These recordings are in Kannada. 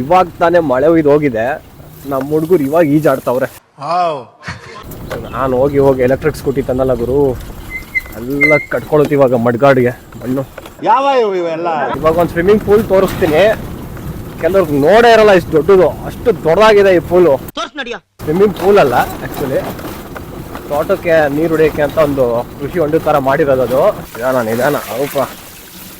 ಇವಾಗ ತಾನೇ ಮಳೆ ಒಯ್ದು ಹೋಗಿದೆ. ನಮ್ಮ ಹುಡುಗರು ಇವಾಗ ಈಜಾಡ್ತಾವ್ರೆ. ನಾನು ಹೋಗಿ ಹೋಗಿ ಎಲೆಕ್ಟ್ರಿಕ್ ಸ್ಕೂಟಿ ತಂದಲ್ಲ ಗುರು. ಎಲ್ಲ ಕಟ್ಕೊಳುತ್ತೆ ಇವಾಗ ಮಡ್ಗಾಡಿಗೆ. ಮಣ್ಣು. ಯಾವ ಇವೆಲ್ಲ? ಇವಾಗ ಒಂದು ಸ್ವಿಮ್ಮಿಂಗ್ ಪೂಲ್ ತೋರಿಸ್ತೀನಿ. ಕೆಲವ್ರಿಗೆ ನೋಡೇ ಇರಲ್ಲ ಇಷ್ಟು ದೊಡ್ಡದು. ಅಷ್ಟು ದೊಡ್ಡದಾಗಿದೆ ಈ ಪೂಲು ಸ್ವಿಮ್ಮಿಂಗ್ ಪೂಲ್ ಅಲ್ಲ ಆ್ಯಕ್ಚುಲಿ ತೋಟಕ್ಕೆ ನೀರು ಹೊಡಿಯೋಕ್ಕೆ ಅಂತ ಒಂದು ಕೃಷಿ ಹೊಂಡ ಥರ ಮಾಡಿರೋದು ಅದು. ನಿಧಾನ ನಿಧಾನ. ಅಲ್ಪ.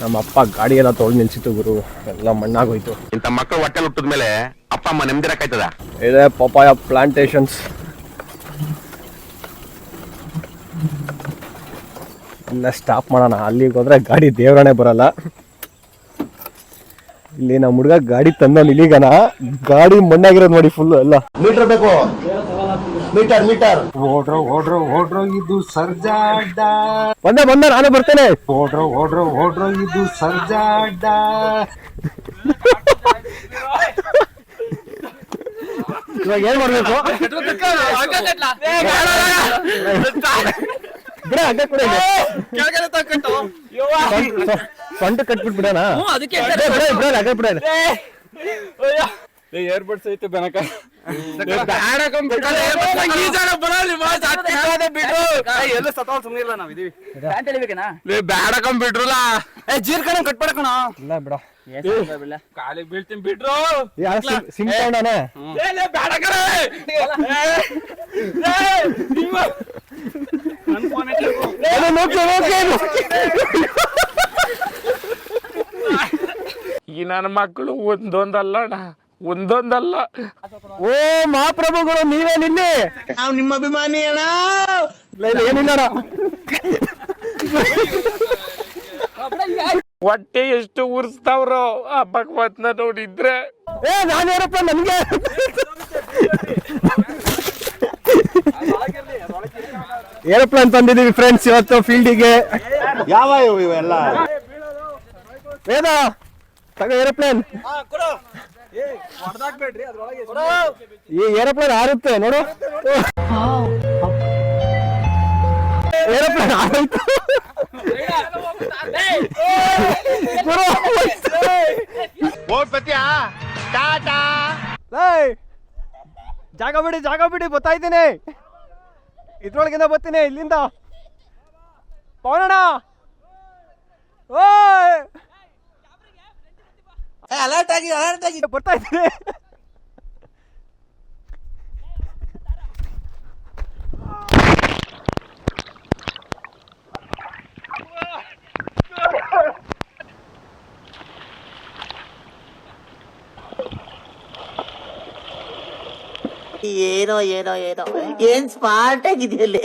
ನಮ್ಮ ಅಪ್ಪ ಗಾಡಿ ಎಲ್ಲ ತೊಳೆದು ನಿಲ್ಸಿತ್ತು ಗುರು. ಎಲ್ಲ ಮಣ್ಣಾಗೋಯ್ತು. ಇಂಥ ಮಕ್ಕಳು ಹೊಟ್ಟೆ ಹುಟ್ಟಿದ ಮೇಲೆ ಅಪ್ಪ ಅಮ್ಮ ನೆಮ್ಮದಿರಕ್ಕಾಯ್ತದ ಇದೆ ಪಪಾಯ ಪ್ಲಾಂಟೇಶನ್ಸ್ ಇಲ್ಲ ಸ್ಟಾಪ್ ಮಾಡೋಣ. ಅಲ್ಲಿಗೆ ಹೋದ್ರೆ ಗಾಡಿ ದೇವರಣೆ ಬರಲ್ಲ. ಇಲ್ಲಿ ನಮ್ಮ ಹುಡುಗ ಗಾಡಿ ತಂದ ಇಲ್ಲಿಗನ. ಗಾಡಿ ಮಣ್ಣಾಗಿರೋದು ನೋಡಿ ಫುಲ್ ಎಲ್ಲ. ಮೀಟರ್ ಬೇಕು. Metre metre. ಓಡ್ರೋ ಓಡ್ರೋ ಓಡ್ರೋ ಇದು ಸರ್ಜಾಡ ಬಂದೆ ಬಂದೆ ನಾನು ಬರ್ತೇನೆ. ಓಡ್ರೋ ಓಡ್ರೋ ಓಡ್ರೋ ಇದು ಸರ್ಜಾಡ ಇವಾಗ ಏನ್ ಮಾಡ್ಬೇಕು? ಬಿಡ ಹಂಗ ಕೊಡ ಸೊಂಟ ಕಟ್ಬಿಟ್ಬಿಡಣ. ಬಿಡ ಹಂಗ ಬಿಡ ಏರ್ಬಡ್ಸ್ ಐತೆ ಬೆನಕ. ಎಲ್ಲ ಸತಾವ್ ಸುಮ್ಮನೆ ಇಲ್ಲ ನಾವ್ ಇದೀವಿ? ಬ್ಯಾಡಕಂ ಬಿಡ್ರಲ್ಲ. ಏ ಜೀರ್ಕಣ ಕಟ್ಬೇಡಕಣ ಇಲ್ಲ ಬಿಡ. ಕಾಲಿಗೆ ಬೀಳ್ತೀನಿ ಬಿಡ್ರು. ಸಿಮ್ ತಗೊಂಡಾನೆ ಬ್ಯಾಡಕರ ಈ ನನ್ನ ಮಕ್ಕಳು ಒಂದೊಂದಲ್ಲ ಅಣ್ಣ ಒಂದೊಂದಲ್ಲ. ಓ ಮಹಾಪ್ರಭುಗಳು ನೀವೇ ನಿನ್ನೆ. ನಾವು ನಿಮ್ಮ ಅಭಿಮಾನಿ ಅಣ್ಣ. ಏನಿಲ್ಲ. ಹೊಟ್ಟೆ ಎಷ್ಟು ಉರ್ಸ್ತಾವ್ರೋ ಆ ಭಗವತ್ನ ನೋಡಿದ್ರೆ. ಏ ನಾನು ಯಾರಪ್ಪ ನನ್ಗೆ. ಏರೋಪ್ಲೇನ್ ತಂದಿದೀವಿ ಫ್ರೆಂಡ್ಸ್ ಇವತ್ತು ಫೀಲ್ಡಿಗೆ ಯಾವ ಇವೆಲ್ಲ? ಏನೋ ತಗ ಏರೋಪ್ಲೇನ್ ಈ ಏರೋಪ್ಲೇನ್ ಹಾರುತ್ತೆ ನೋಡು. ಏರೋಪ್ಲೇನ್ ಹಾರುತ್ತೆ! ಜಾಗ ಬಿಡಿ ಜಾಗ ಬಿಡಿ ಗೊತ್ತಾಯ್ತೀನಿ ಇದ್ರೊಳಗಿಂದ ಬರ್ತೀನಿ ಇಲ್ಲಿಂದ. ಪವನಣ್ಣ. ಓಯ್! ಅಲರ್ಟ್ ಆಗಿ ಅಲರ್ಟ್ ಆಗಿ. ಬರ್ತಾ ಇದ್ದೀನಿ. ಏನೋ ಏನೋ ಏನೋ. ಏನ್ ಸ್ಮಾರ್ಟ್ ಆಗಿದೆಯಲ್ಲಿ.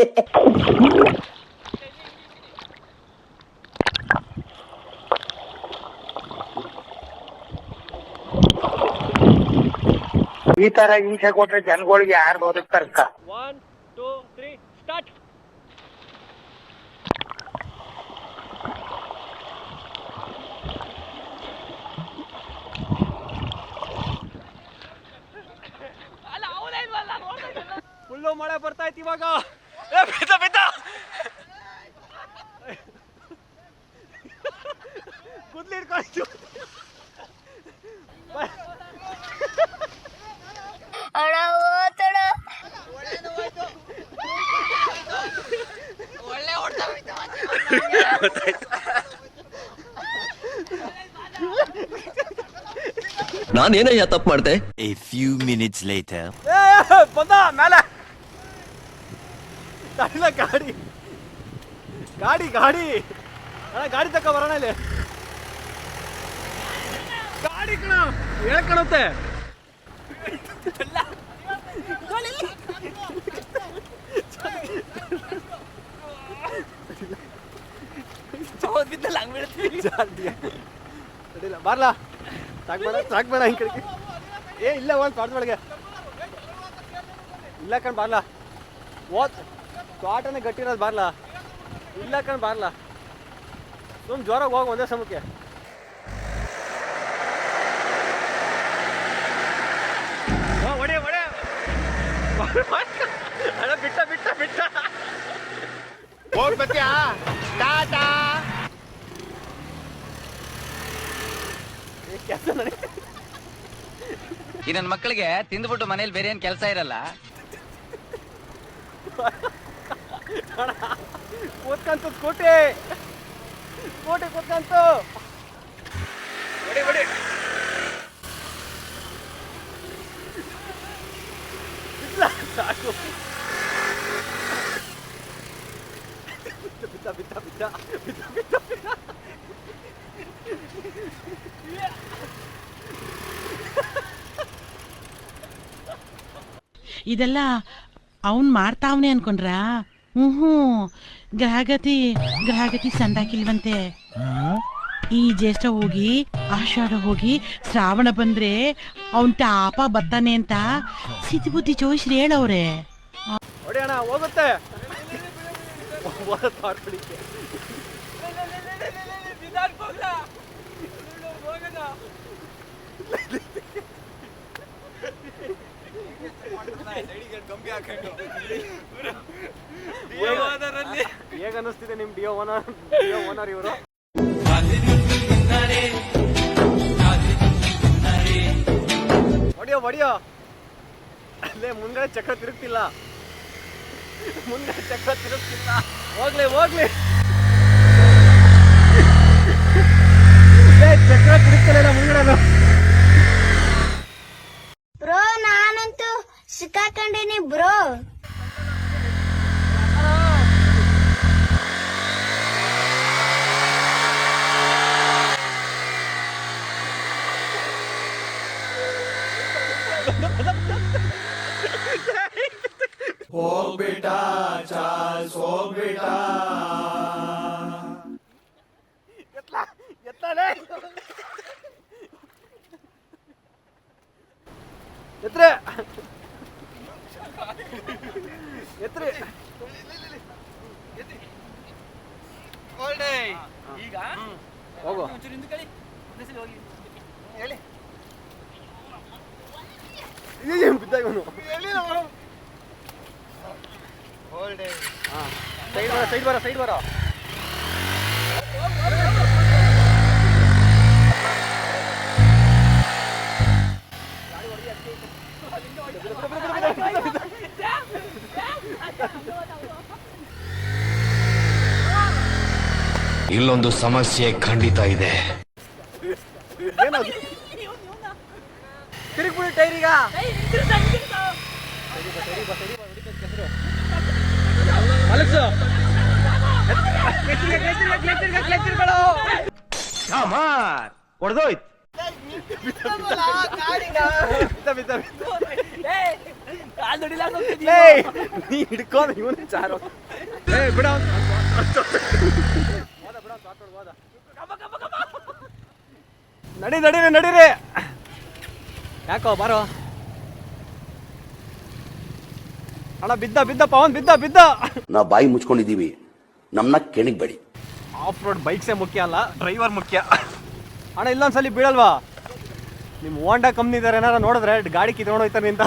ಈ ತರ ಹಿಂಸೆ ಕೊಟ್ರೆ ಜನಗಳಿಗೆ ಯಾರು ಬದುಕ್ತಾರಕ್ಕ ಫುಲ್ಲು ಮಳೆ ಬರ್ತಾ ಇತ್ತು ಇವಾಗ ಕುದ್ಲಿ ಹಿಡ್ಕೊಂಡು ನಾನೇನಯ್ಯ ತಪ್ಪು ಮಾಡ್ದೆ? A few minutes later. ಏ, ಬಂದ ಮೇಲೆ. ತಡಿಲ ಗಾಡಿ. ಗಾಡಿ ಗಾಡಿ. ಅಣ್ಣ ಗಾಡಿ ತಕ್ಕ ಬರೋಣ ಇಲ್ಲಿ. ಗಾಡಿ ಕಣ ಹೇಳ್ಕಣತ್ತೆ ತಡಿಲ್ಲ ಬರ್ಲಾ? ಸಾಕ್ಬೇಡ ಸಾಕ್ಬೇಡ ಹಿಂಗ್ ಕಡೆಗೆ. ಏ ಇಲ್ಲ ಒಂದು ತೋಟದೊಳಗೆ ಇಲ್ಲ ಕಣ್ ಬಾರ್ಲಾ. ಓದ್ ತೋಟನೇ ಗಟ್ಟಿರೋದು ಬಾರ್ಲಾ. ಇಲ್ಲ ಕಣ್ ಬಾರ್ಲಾ. ಸುಮ್ ಜೋರಾಗಿ ಹೋಗಿ ಒಂದೇ ಸಮಕ್ಕೆ. ಒಡೆ ಒಡೆ ಅಣ್ಣ ಬಿಟ್ಟ ಬಿಟ್ಟ ಬಿಟ್ಟ. ಹೋಗ್ಬತ್ತೀಯಾ ಟಾಟಾ. ಕೆಲಸ ನನಗೆ ಈ ನನ್ನ ಮಕ್ಕಳಿಗೆ ತಿಂದ್ಬಿಟ್ಟು ಮನೇಲಿ ಬೇರೆ ಏನ್ ಕೆಲಸ ಇರಲ್ಲ. ಕೂತ್ಕಂತ ಕೋಟೆ ಕೋಟೆ ಕೂತ್ಕಂತು. ಹೊಡಿ ಹೊಡಿ ಸಾಕು. ಬಿದ್ದ ಬಿದ್ದ ಬಿದ್ದ ಬಿದ್ದ ಬಿದ್ದ ಬಿದ್ದ ಇದೆಲ್ಲ ಅವನ್ ಮಾಡ್ತಾವ್ನೆ ಅನ್ಕೊಂಡ್ರ ಹ್ಮ್ ಹ್ಮ್ ಗ್ರಹಗತಿ ಗ್ರಹಗತಿ ಸಂದಾಕಿಲ್ವಂತೆ ಈ ಜ್ಯೇಷ್ಠ ಹೋಗಿ ಆಷಾಢ ಹೋಗಿ ಶ್ರಾವಣ ಬಂದ್ರೆ ಅವನ್ ತಾಪ ಬರ್ತಾನೆ ಅಂತ ಸಿದ್ಧಿ ಬುದ್ಧಿ ಚೋಯಿಸ್ರಿ ಹೇಳವ್ರೆ ಅಣ್ಣ ಹೋಗುತ್ತೆ. ಹೇಗ ಅನ್ನಿಸ್ತಿದೆ ನಿಮ್ ಡಿಯೋ ಓನರ್ ಡಿಯೋ ಓನರ್ ಇವರು? ಹೊಡಿಯೋ ಹೊಡಿಯೋ. ಅಲ್ಲೇ ಮುಂದೆ ಚಕ್ರ ತಿರುಗ್ತಿಲ್ಲ. ಮುಂದೆ ಚಕ್ರ ತಿರುಗ್ತಿಲ್ಲ. ಹೋಗ್ಲಿ ಹೋಗ್ಲಿ ಏ, ಚಕ್ರ ತಿರುಗ್ತಿಲ್ಲ ಮುಂಗಡೆ ಬ್ರೋ ನಾನಂತೂ ಸಿಕ್ಕಾಕೊಂಡಿನಿ ಬ್ರೋ. ಹೋಗು. ಬಿದ್ದ ಇವನು ಸೈಡ್ ಬರ ಸೈಡ್ ಬರ ಸೈಡ್ ಬರ. ಇಲ್ಲೊಂದು ಸಮಸ್ಯೆ ಖಂಡಿತ ಇದೆ. ತಿರುಗ್ಬಿಡಿ ಟೈರಿಗ ಮಲಗ್ಸು. ಹೊಡೆದೋಯ್ತು ಹಿಡ್ಕೊಂಡು ಇವನು ಚಾರು. ಏ ಬಿಡ. ನಡಿ ನಡೀರಿ ನಡೀರಿ. ಯಾಕೋ ಬಾರೋ? ಅಣ್ಣ ಬಿದ್ದ ಬಿದ್ದ ಪವನ್ ಬಿದ್ದ ಬಿದ್ದ. ನಾವು ಬಾಯಿ ಮುಚ್ಕೊಂಡಿದ್ದೀವಿ. ನಮ್ಮನ್ನ ಕೆಣಿಗ್ಬೇಡಿ ಆಫ್ ರೋಡ್ ಬೈಕ್ಸೇ ಮುಖ್ಯ ಅಲ್ಲ ಡ್ರೈವರ್ ಮುಖ್ಯ. ಅಣ್ಣ ಇಲ್ಲೊಂದ್ಸಲಿ ಬೀಳಲ್ವಾ? ನಿಮ್ಮ ಹೋಂಡಾ ಕಂಪ್ನಿ ಇದಾರೆ ಏನಾರ ನೋಡಿದ್ರೆ ಗಾಡಿ ಕಿತ್ಕೊಂಡು ಹೋಯ್ತಾರೆ ನಿಂತ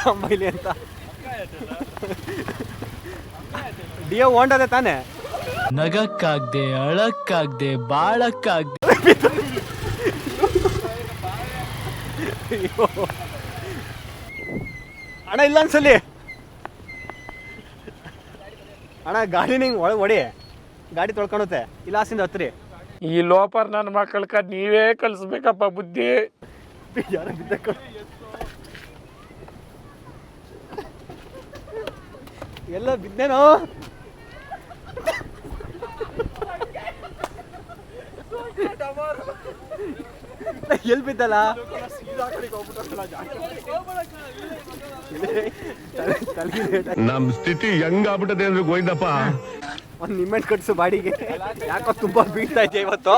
ತಂಬೈಲಿ ಅಂತ. ಡಿಯೋ ಹೋಂಡಾದೆ ತಾನೇ? ನಗಕ್ಕಾಗ್ದೆ ಅಳಕ್ಕಾಗ್ದೆ ಬಾಳಕ್ಕಾಗ್ದೆ. ಹಣ ಇಲ್ಲ ಅನ್ಸಲಿ ಅಣ್ಣ ಗಾಡಿ ನಿಂಗೆ ಒಳಗೆ ಹೊಡಿ. ಗಾಡಿ ತೊಳ್ಕೊಳುತ್ತೆ ಇಲ್ಲ ಆಸಿಂದ ಹತ್ರಿ. ಈ ಲೋಪರ್ ನನ್ನ ಮಕ್ಕಳ ನೀವೇ ಕಲಿಸ್ಬೇಕಪ್ಪ ಬುದ್ಧಿ. ಯಾರ ಬಿದ್ದ ಎಲ್ಲ ಬಿದ್ದೇನೋ? ಎಲ್ಲಿ ಬಿದ್ದಲ್ಲ? ನಮ್ ಸ್ಥಿತಿ ಹೆಂಗ್ ಆಗ್ಬಿಟ್ಟದೆ ಅಂದ್ರೆ ಗೋವಿಂದಪ್ಪ? ಒಂದ್ ನಿಮ್ಮೆಂಟ್ ಕಟ್ಸು ಬಾಡಿಗೆ. ಯಾಕೋ ತುಂಬಾ ಬೀಳ್ತಾ ಇದೆ ಇವತ್ತು?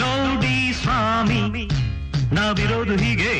ನೋಡಿ ಸ್ವಾಮಿ ನಾವಿರೋದು ಹೀಗೆ.